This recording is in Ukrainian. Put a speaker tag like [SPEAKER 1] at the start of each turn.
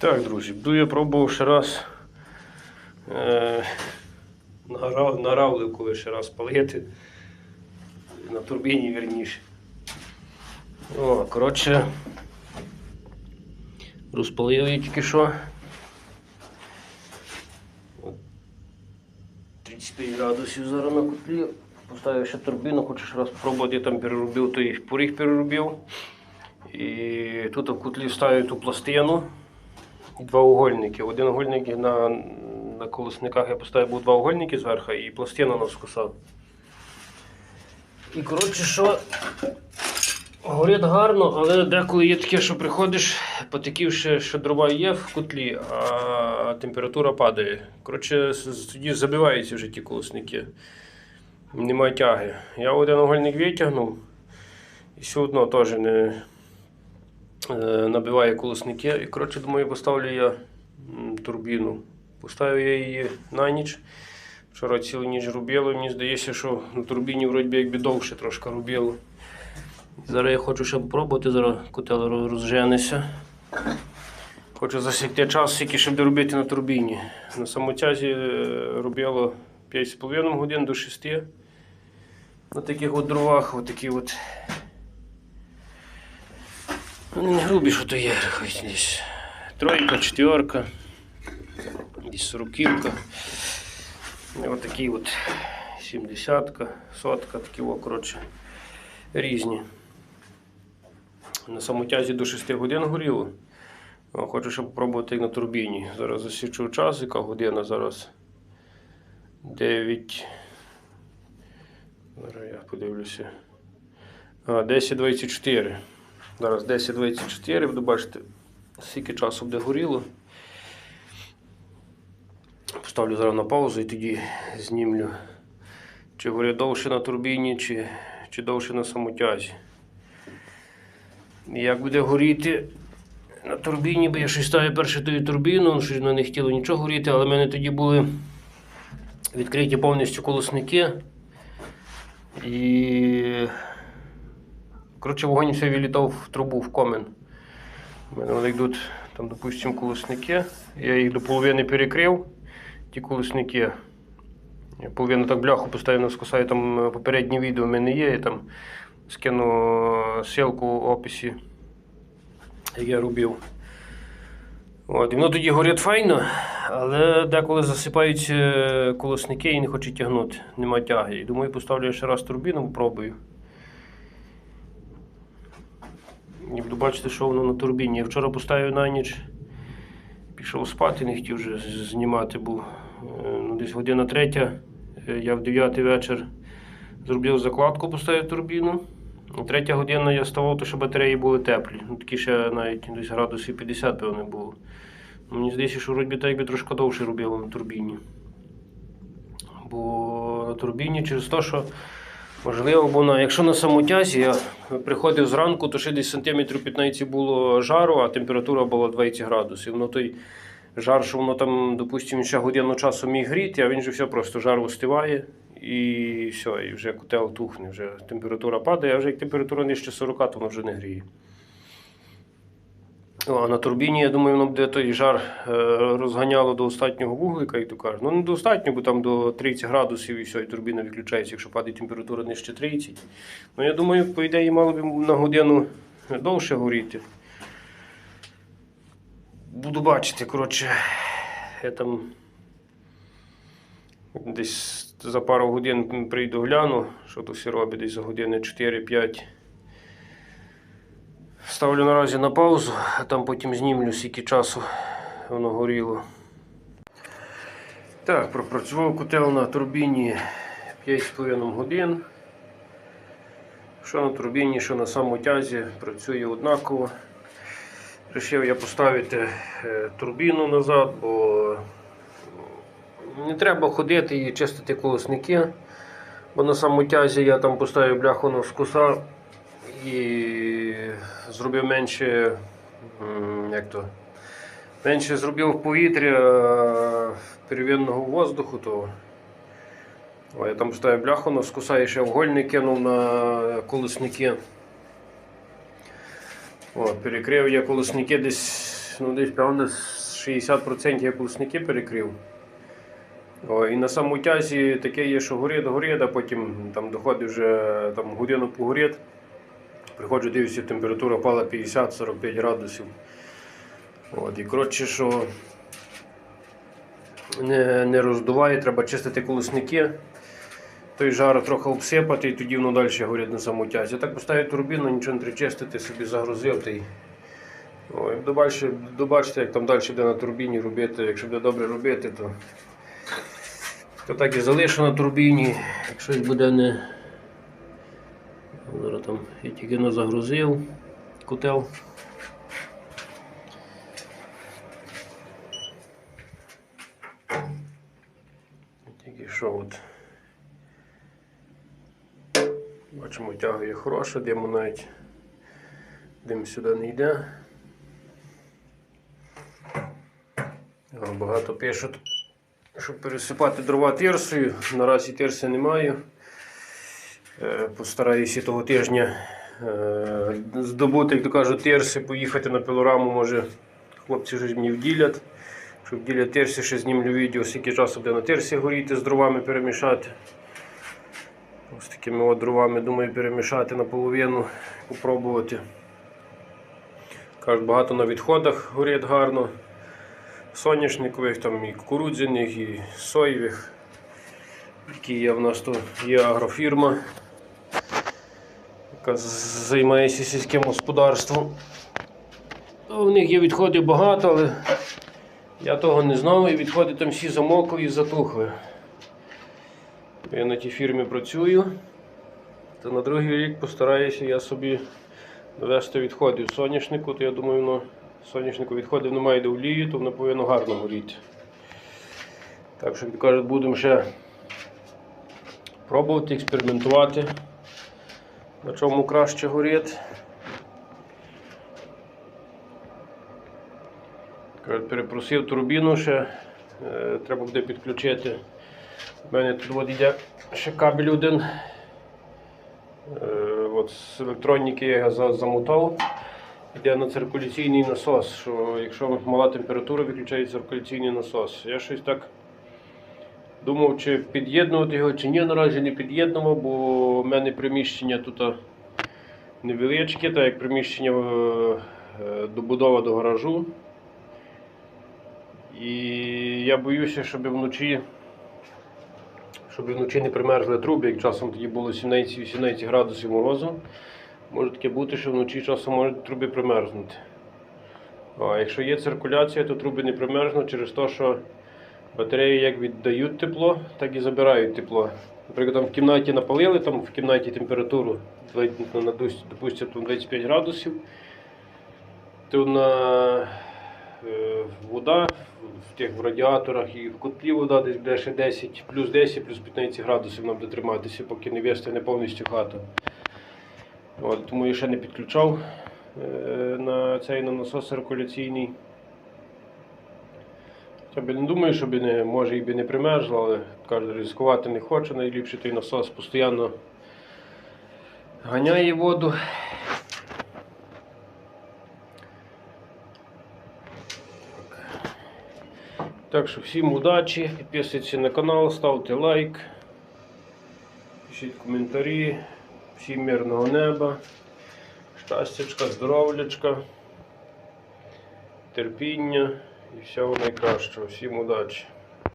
[SPEAKER 1] Так, друзі, буду я пробував ще раз е, на, ра- равлику ще раз палити. На турбіні вірніше. О, коротше. Розпалив я тільки що. 35 градусів зараз на котлі. Поставив ще турбіну, хочу раз спробувати, я там переробив той поріг переробив. І тут в котлі ставлю ту пластину. Два угольники. Один угольник на, на колесниках я поставив був два угольники зверху і пластина навскосав. І коротше, що горить гарно, але деколи є таке, що приходиш, потеківши, що дрова є в котлі, а температура падає. Коротше, тоді забиваються вже ті колесники. Немає тяги. Я один угольник витягнув і все одно теж не набиває колосники. І коротше, думаю, поставлю я турбіну. Поставив я її на ніч. Вчора цілу ніч робило. Мені здається, що на турбіні вроді якби довше трошки робило. Зараз я хочу ще попробувати, зараз котел роз- розженеться. Хочу засікти час, скільки ще буде робити на турбіні. На самотязі е, робило 5,5 годин до 6. На таких от дровах, от такі от. Вони не грубі, що то є, хоч десь. Тройка, четверка, десь сороківка. І от такі от сімдесятка, сотка, такі о, коротше, різні. На самотязі до 6 годин горіло. Хочу ще попробувати як на турбіні. Зараз засічу час, яка година зараз 9. Зараз я подивлюся. А, 10.24. Зараз 10.24, буду бачити, скільки часу буде горіло. Поставлю зараз на паузу і тоді знімлю, чи горить довше на турбіні, чи, чи довше на самотязі. Як буде горіти на турбіні, бо я щось ставив перше тою турбіну, що не хотіло нічого горіти, але в мене тоді були відкриті повністю колосники. І Коротше, вогонь все вилітав в трубу, в комен. У мене вони йдуть, там, допустимо, колосники. Я їх до половини перекрив, ті колосники. Я половину так бляху поставив на там е, попереднє відео в мене є, я там скину ссылку в описі, як я робив. От, і воно тоді горить файно, але деколи засипаються колосники і не хочуть тягнути, нема тяги. І думаю, поставлю ще раз турбіну, попробую. І буду бачити, що воно на турбіні. Я вчора поставив на ніч, пішов спати, не хотів вже знімати, бо е, ну, десь година третя. е, Я в 9 вечір зробив закладку, поставив турбіну. Третя година я ставав, то що батареї були теплі. Ну, такі ще навіть десь градусів 50, певне, було. Ну, Мені здається, що вроді якби трошки довше робило на турбіні. Бо на турбіні через те, що Можливо, бо на, якщо на самотязі я приходив зранку, то ще десь сантиметрів 15 було жару, а температура була 20 градусів. Ну той жар, що воно там, допустимо, ще годину часу міг гріти, а він же все просто жар остиває і все, і вже котел тухне, вже температура падає, а вже як температура нижче 40, то воно вже не гріє. А на турбіні, я думаю, воно буде той жар е, розганяло до останнього вуглика, як то кажуть. Ну, не до бо там до 30 градусів і все, і турбіна виключається, якщо падає температура нижче 30. Ну, я думаю, по ідеї, мало б на годину довше горіти. Буду бачити, коротше, я там десь за пару годин прийду гляну, що то все робить, десь за години 4-5. Ставлю наразі на паузу, а там потім знімлю, скільки часу воно горіло. Так, пропрацював котел на турбіні 5,5 годин. Що на турбіні, що на самотязі працює однаково. Рішив я поставити е, турбіну назад, бо не треба ходити і чистити колосники. Бо на самотязі я там поставив бляху на скуса і зробив менше, як то, менше зробив повітря е, первинного воздуху, то о, я там поставив бляху на скуса і ще вгольник кинув на колесники. О, перекрив я колесники десь ну десь певно 60% я полосники перекрив. О, і на самому тязі таке є, що горить, горить, а потім там доходить вже там, годину по. Приходжу, дивлюся, температура впала 50-45 градусів. От, і коротше, що не, не роздуває, треба чистити колосники. Той жар трохи обсипати і тоді воно далі горить на самому тязі. Так поставив турбіну, нічого не треба чистити, собі загрузив. Та й... Ой, добачте, добачте, як там далі буде на турбіні робити. Якщо буде добре робити, то, то так і залишу на турбіні. Якщо буде не. Зараз там я тільки не загрузив котел. Тільки що от. Бачимо, тягує хороше, диму навіть дим сюди не йде. Багато пишуть, щоб пересипати дрова тирсою. Наразі тирси не маю. Е, Постараюся того тижня е, здобути, як то кажуть, тирси, поїхати на пилораму, може хлопці вже мені вділять. Щоб вділять тирси, ще знімлю відео, скільки часу буде на тирсі горіти, з дровами перемішати. Ось такими от дровами думаю перемішати наполовину, попробувати. Кажуть, багато на відходах горить гарно. Соняшникових, там і кукурудзяних, і соєвих. Які є в нас тут є агрофірма, яка займається сільським господарством. Ну, В них є відходів багато, але я того не знав, і відходи там всі замокли і затухли. Я на тій фірмі працюю, то на другий рік постараюся я собі довести відходів соняшнику, то я думаю, воно соняшнику відходів немає до олії, то воно повинно гарно горіти. Так що, як кажуть, будемо ще пробувати, експериментувати, на чому краще горіти. Перепросив турбіну ще, е, треба буде підключити. У мене тут от йде ще кабель один. Е, от з електроніки я замотав. Йде на циркуляційний насос, що якщо мала температура, виключається циркуляційний насос. Я щось так думав, чи під'єднувати його, чи ні, наразі не під'єднував, бо в мене приміщення тут невеличке, так як приміщення е, добудова до гаражу. І я боюся, щоб вночі щоб вночі не примерзли труби, як часом тоді було 17-18 градусів морозу. Може таке бути, що вночі часом можуть труби примерзнути. А якщо є циркуляція, то труби не примерзнуть через те, що батареї як віддають тепло, так і забирають тепло. Наприклад, там в кімнаті напалили, там в кімнаті температуру на допустимо, 25 градусів, то на е, вода в тих в радіаторах і в котлі вода десь буде ще 10, плюс 10, плюс 15 градусів нам буде триматися, поки не вистигне повністю хата. От, тому я ще не підключав е, на цей на насос циркуляційний. Я би не думаю, що би не, може і би не примерзло, але кажу, ризикувати не хочу. Найліпше той насос постійно ганяє воду. Так що всім удачі, підписуйтесь на канал, ставте лайк, пишіть коментарі, всім мирного неба, щастячка, здоров'ячка, терпіння і всього найкращого. Всім удачі!